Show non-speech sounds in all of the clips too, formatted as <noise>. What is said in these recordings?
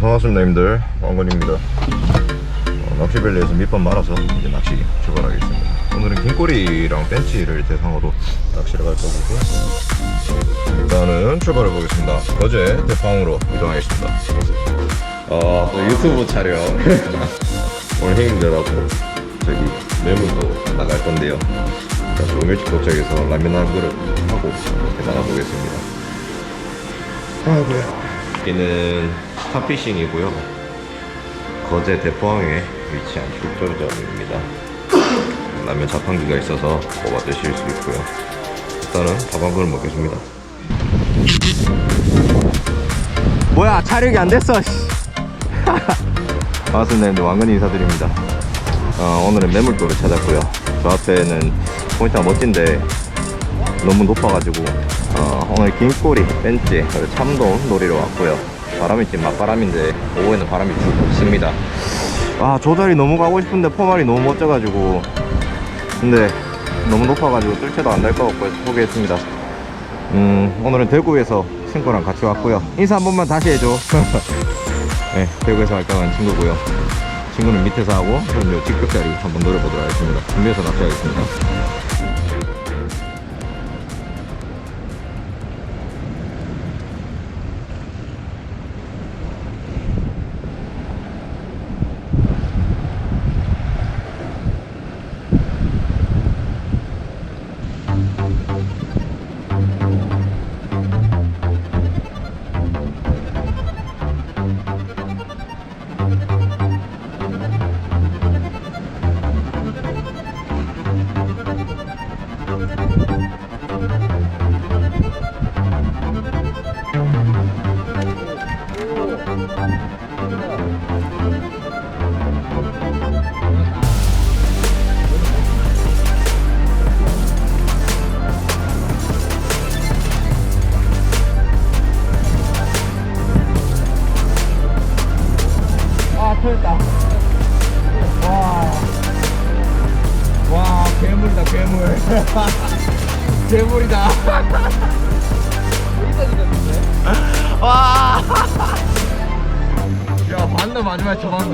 반갑습니다 님들. 왕건입니다. 어, 낚시벨리에서 밑밥 말아서 이제 낚시 출발하겠습니다. 오늘은 긴꼬리랑 벤치를 대상으로 낚시를 갈 거고요 일단은 출발해 보겠습니다. 어제 대방으로 이동하겠습니다. 어, 또 유튜브 촬영. <laughs> 오늘 형님들하고 저기 매물도 나갈 건데요. 조금 일찍 도착해서 라면 한 그릇 하고 이렇게 나가보겠습니다. 아이고야. 여기는 스타피싱이고요. 거제 대포항에 위치한 출조점입니다. 라면 자판기가 있어서 뽑아 드실 수 있고요. 일단은 그릇 먹겠습니다. 뭐야 촬영이 안 됐어 <laughs> 반갑습니다. 형님 왕건이 인사드립니다. 어, 오늘은 매물도를 찾았고요. 저 앞에는 포인트가 멋진데 너무 높아가지고 어, 오늘 긴꼬리, 벤치, 참돔 놀이로 왔고요 바람이 지금 맞바람인데 오후에는 바람이 쭉 씁니다. 아 조자리 너무 가고 싶은데 포말이 너무 멋져가지고. 근데 너무 높아가지고 뜰채도 안날것 같고 해서 포기했습니다. 음 오늘은 대구에서 친구랑 같이 왔고요. 인사 한 번만 다시 해줘. <laughs> 네 대구에서 활동한 친구고요. 친구는 밑에서 하고 저는 요 직격자리 한번 노려보도록 하겠습니다. 준비해서 낚시하겠습니다 저반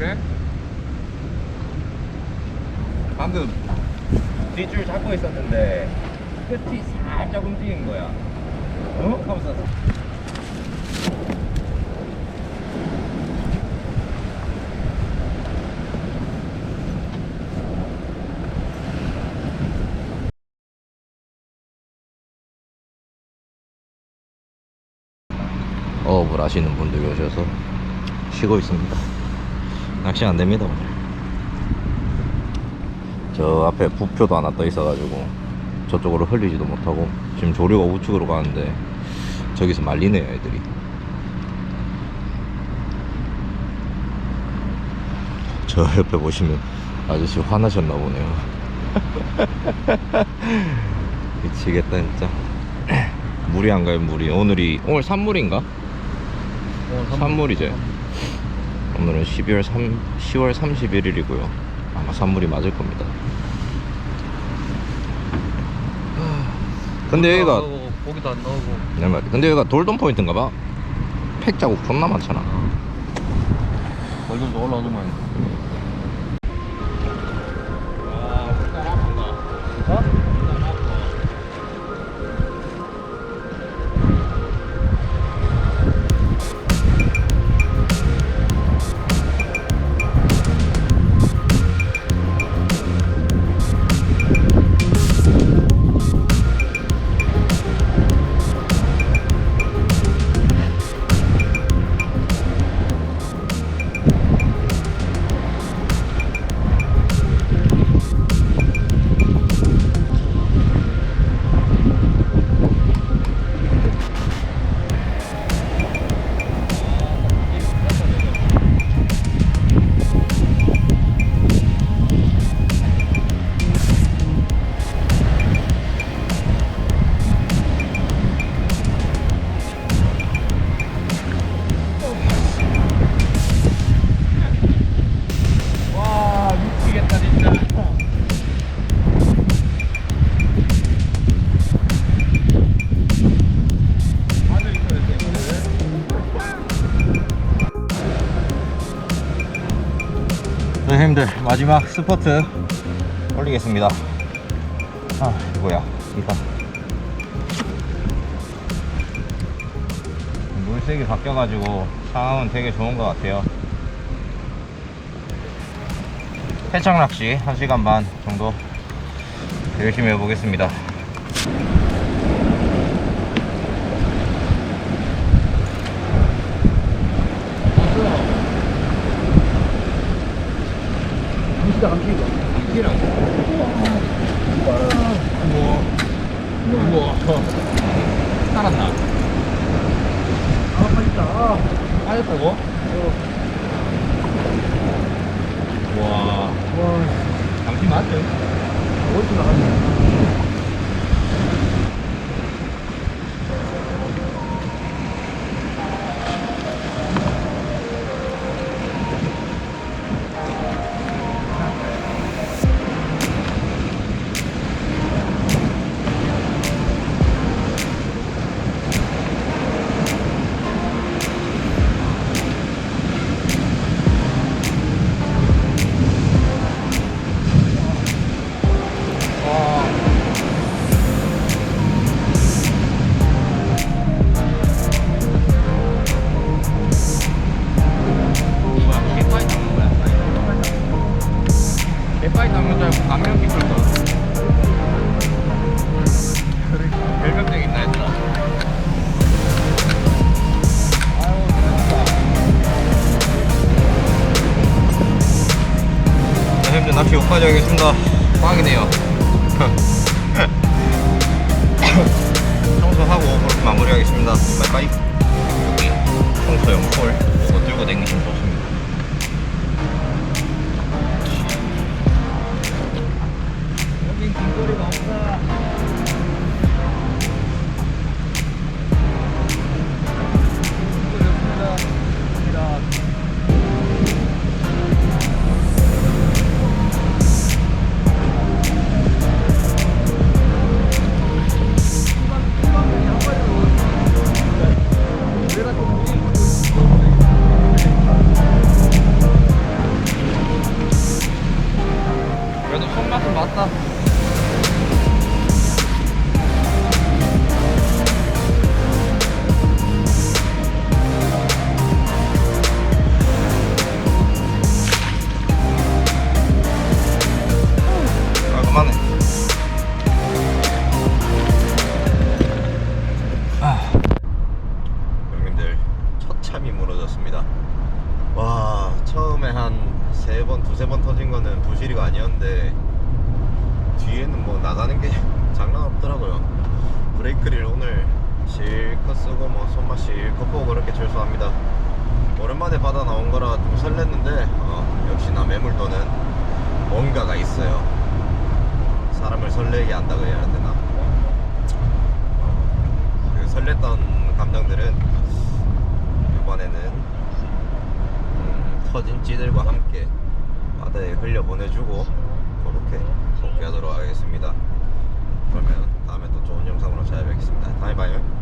그래? 방금 뒷줄 잡고 있었는데 끝이 살짝 움직인 거야. 어? 하면서 어업을 하시는 분들이 오셔서 쉬고 있습니다 낚시 안 됩니다 오늘. 저 앞에 부표도 하나 떠 있어가지고 저쪽으로 흘리지도 못하고 지금 조류가 우측으로 가는데 저기서 말리네요 애들이. 저 옆에 보시면 아저씨 화나셨나 보네요. <laughs> 미치겠다 진짜. 물이 안 가요 물이. 오늘이 오늘 산물인가? 어, 산물이제 오늘은 12월 3 10월 31일이고요. 아마 산물이 맞을 겁니다. 근데 여기가 고기도 안 나오고. 네, 맞 근데 여기가 돌돔 포인트인가 봐. 팩 자국 존나 많잖아. 얼굴도 올라오더만 와, 선생님들 마지막 스포트 올리겠습니다. 아 이거야 이거. 물색이 바뀌어가지고 상황은 되게 좋은 것 같아요. 해창 낚시 1시간 반 정도 열심히 해보겠습니다. 진짜 감기가 감기랑 우와 살았나? 아 맛있다 빠졌다고? 와 와 감기 하겠습니다. 꽝이네요. 청소하고 그렇게 마무리하겠습니다. 바이바이. 여기 청소용 폴 이거 들고 다니시면 세 번 두세 번 터진 거는 부실이가 아니었는데 뒤에는 뭐 나가는 게 <laughs> 장난 없더라고요. 브레이크를 오늘 실컷 쓰고 뭐 손맛 실컷 보고 그렇게 철수합니다. 오랜만에 바다 나온 거라 좀 설렜는데 어, 역시나 매물도는 뭔가가 있어요. 사람을 설레게 한다고 해야 되나? 어, 그 설렜던 감정들은 이번에는 음, 터진 찌들과 함께 바다에 흘려 보내주고 그렇게 복귀하도록 하겠습니다. 그러면 다음에 또 좋은 영상으로 찾아뵙겠습니다. 다음에 봐요.